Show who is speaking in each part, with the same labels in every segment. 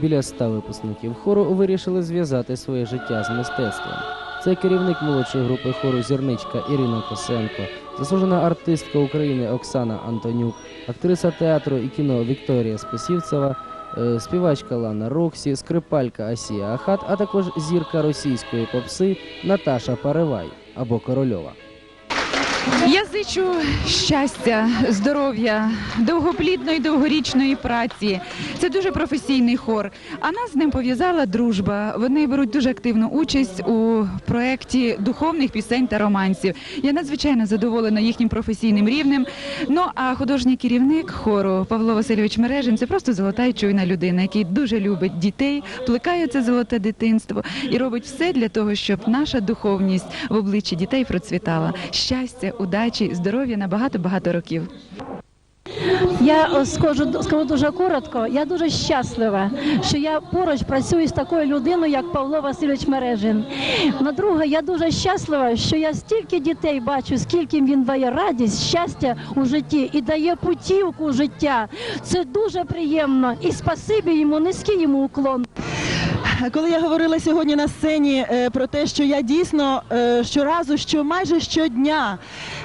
Speaker 1: Біля ста випускників хору вирішили зв'язати своє життя з мистецтвом. Це керівник молодшої групи хору Зірничка Ірина Косенко, заслужена артистка України Оксана Антонюк, актриса театру і кіно Вікторія Списівцева, е, співачка Лана Роксі, скрипалька Асія Ахат, а також зірка російської попси Наташа Паривай або Корольова.
Speaker 2: Я зичу щастя, здоров'я, довгоплідної, довгорічної праці. Це дуже професійний хор. А нас з ним пов'язала дружба. Вони беруть дуже активну участь у проєкті духовних пісень та романсів. Я надзвичайно задоволена їхнім професійним рівнем. Ну а художній керівник хору Павло Васильович Мережин це просто золота і чуйна людина, який дуже любить дітей, плекає це золоте дитинство і робить все для того, щоб наша духовність в обличчі дітей процвітала. Щастя, удачі, здоров'я на багато-багато років.
Speaker 3: Я о, скажу, скажу дуже коротко. Я дуже щаслива, що я поруч працюю з такою людиною, як Павло Васильович Мережин. На друге, я дуже щаслива, що я стільки дітей бачу, скільки він дає радість, щастя у житті і дає путівку життя. Це дуже приємно. І спасибі йому, низький йому уклон.
Speaker 4: Коли я говорила сьогодні на сцені е, про те, що я дійсно е, щоразу, що майже щодня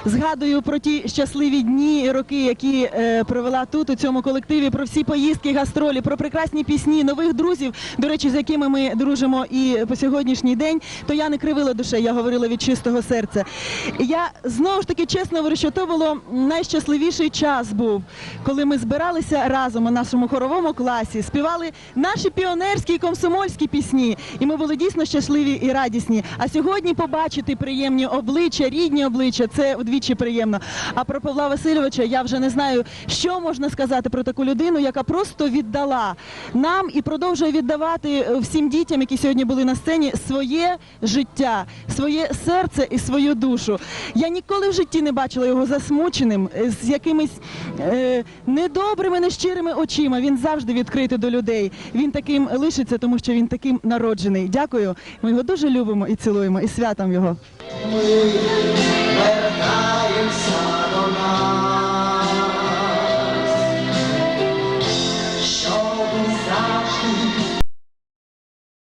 Speaker 4: згадую про ті щасливі дні і роки, які е, провела тут у цьому колективі, про всі поїздки, гастролі, про прекрасні пісні, нових друзів, до речі, з якими ми дружимо і по сьогоднішній день, то я не кривила душе, я говорила від чистого серця. Я знову ж таки чесно говорю, що то було найщасливіший час був, коли ми збиралися разом у нашому хоровому класі, співали наші піонерські і комсомольські пісні, і ми були дійсно щасливі і радісні. А сьогодні побачити приємні обличчя, рідні обличчя це вдвічі приємно. А про Павла Васильовича я вже не знаю, що можна сказати про таку людину, яка просто віддала нам і продовжує віддавати е, всім дітям, які сьогодні були на сцені, своє життя, своє серце і свою душу. Я ніколи в житті не бачила його засмученим, е, з якимись е, недобрими, нещирими очима. Він завжди відкритий до людей. Він таким лишиться, тому що він таким народжений. Дякую. Ми його дуже любимо і цілуємо, і святом його.